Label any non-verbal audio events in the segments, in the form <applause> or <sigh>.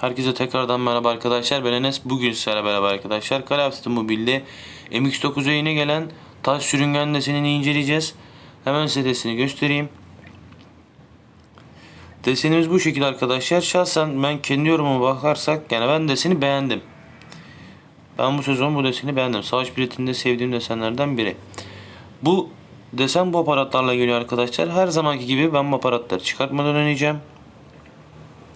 Herkese tekrardan merhaba arkadaşlar. Ben Enes. Bugün sizlerle beraber arkadaşlar. Duty Mobile'de MX9'a yeni gelen taş sürüngen desenini inceleyeceğiz. Hemen size deseni göstereyim. Desenimiz bu şekilde arkadaşlar. Şahsen ben kendi yorumuma bakarsak yani ben deseni beğendim. Ben bu sezon bu deseni beğendim. Savaş biletinde sevdiğim desenlerden biri. Bu desen bu aparatlarla geliyor arkadaşlar. Her zamanki gibi ben bu aparatları çıkartmadan oynayacağım.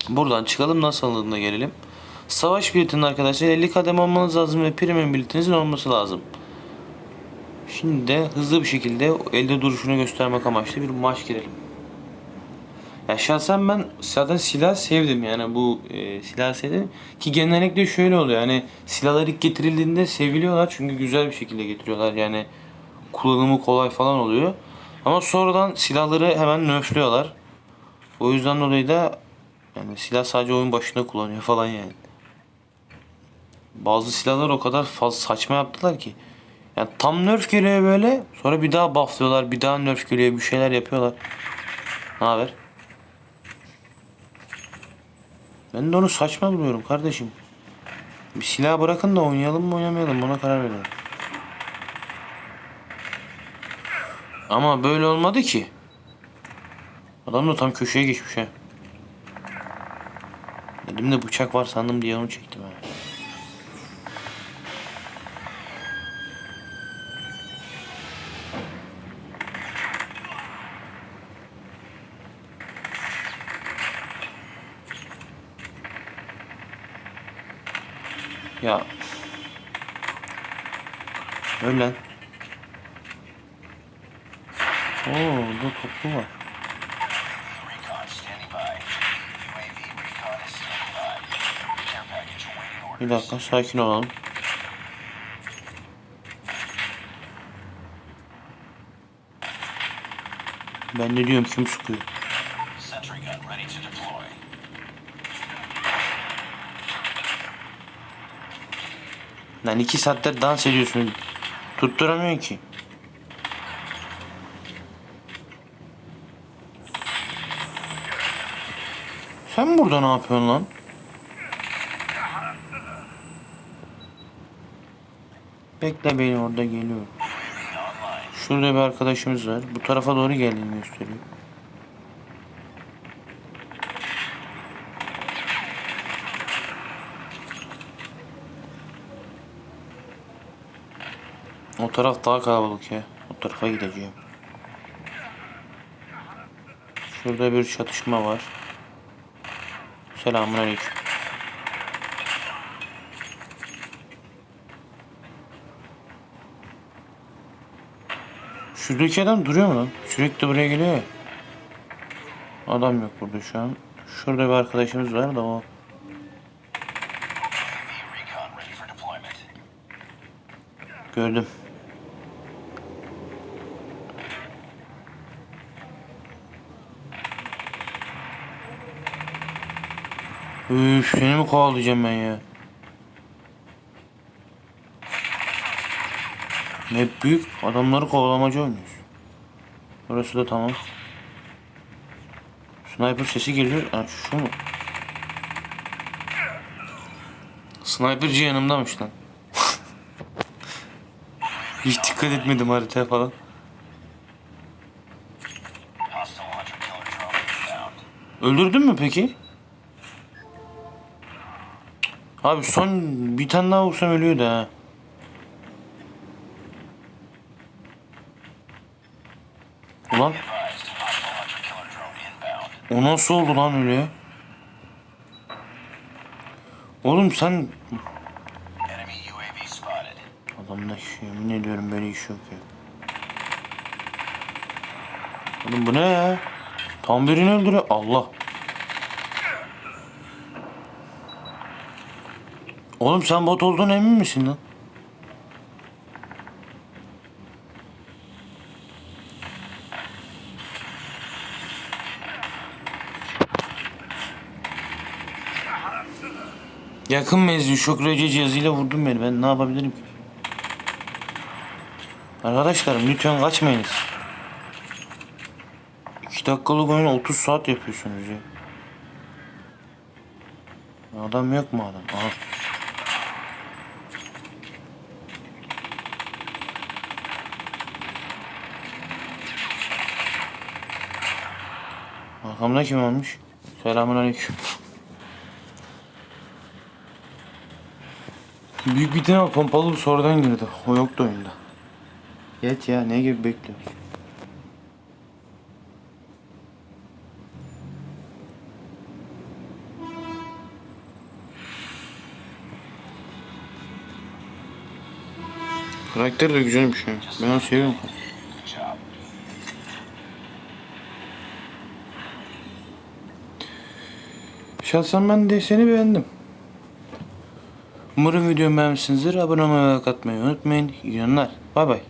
Buradan çıkalım nasıl alındığına gelelim. Savaş biletinin arkadaşlar 50 kademe olmanız lazım ve premium biletinizin olması lazım. Şimdi de hızlı bir şekilde elde duruşunu göstermek amaçlı bir maç girelim. Ya şahsen ben zaten silah sevdim yani bu e, silah sevdim ki genellikle şöyle oluyor yani silahlar ilk getirildiğinde seviliyorlar çünkü güzel bir şekilde getiriyorlar yani kullanımı kolay falan oluyor. Ama sonradan silahları hemen nerfliyorlar. O yüzden dolayı da yani silah sadece oyun başında kullanıyor falan yani. Bazı silahlar o kadar fazla saçma yaptılar ki. Yani tam nerf geliyor böyle sonra bir daha bufflıyorlar bir daha nerf geliyor bir şeyler yapıyorlar. Ne haber? Ben de onu saçma buluyorum kardeşim. Bir silah bırakın da oynayalım mı oynamayalım buna karar verelim. Ama böyle olmadı ki. Adam da tam köşeye geçmiş ha. Elimde bıçak var sandım diye onu çektim ha. Ya. Öl lan. Oo, burada toplu var. Bir dakika sakin olalım. Ben ne diyorum kim sıkıyor? Lan iki saattir dans ediyorsun. Tutturamıyorsun ki. Sen burada ne yapıyorsun lan? Bekle beni orada geliyorum. Şurada bir arkadaşımız var. Bu tarafa doğru geldiğini gösteriyor. O taraf daha kalabalık ya. O tarafa gideceğim. Şurada bir çatışma var. Selamünaleyküm. Şuradaki adam duruyor mu? Sürekli buraya geliyor. Adam yok burada şu an. Şurada bir arkadaşımız var da o. Gördüm. Üf seni mi kovalayacağım ben ya? Ne büyük adamları kovalamacı oynuyoruz. Burası da tamam. Sniper sesi geliyor. Ha, şu mu? Sniperci yanımdamış lan. <laughs> Hiç dikkat etmedim haritaya falan. Öldürdün mü peki? Abi son bir tane daha vursam ölüyordu ha. Ulan o nasıl oldu lan öyle? Oğlum sen. Adamda yemin ediyorum böyle iş yok ya. Oğlum bu ne ya? Tam birini öldürüyor. Allah. Oğlum sen bot olduğuna emin misin lan? Yakın menzil şok rece cihazıyla vurdun beni. Ben ne yapabilirim ki? Arkadaşlarım lütfen kaçmayınız. 2 dakikalık oyunu 30 saat yapıyorsunuz ya. Adam yok mu adam? Aha. Arkamda kim olmuş? Selamun aleyküm. Büyük bir tane pompalı bir sorudan girdi. O yoktu oyunda. Yet ya ne gibi bekliyorsun? Karakter de güzelmiş ya. Ben onu seviyorum. Şahsen ben de seni beğendim. Umarım videomu beğenmişsinizdir. Abone olmayı ve like atmayı unutmayın. İyi günler. Bay bay.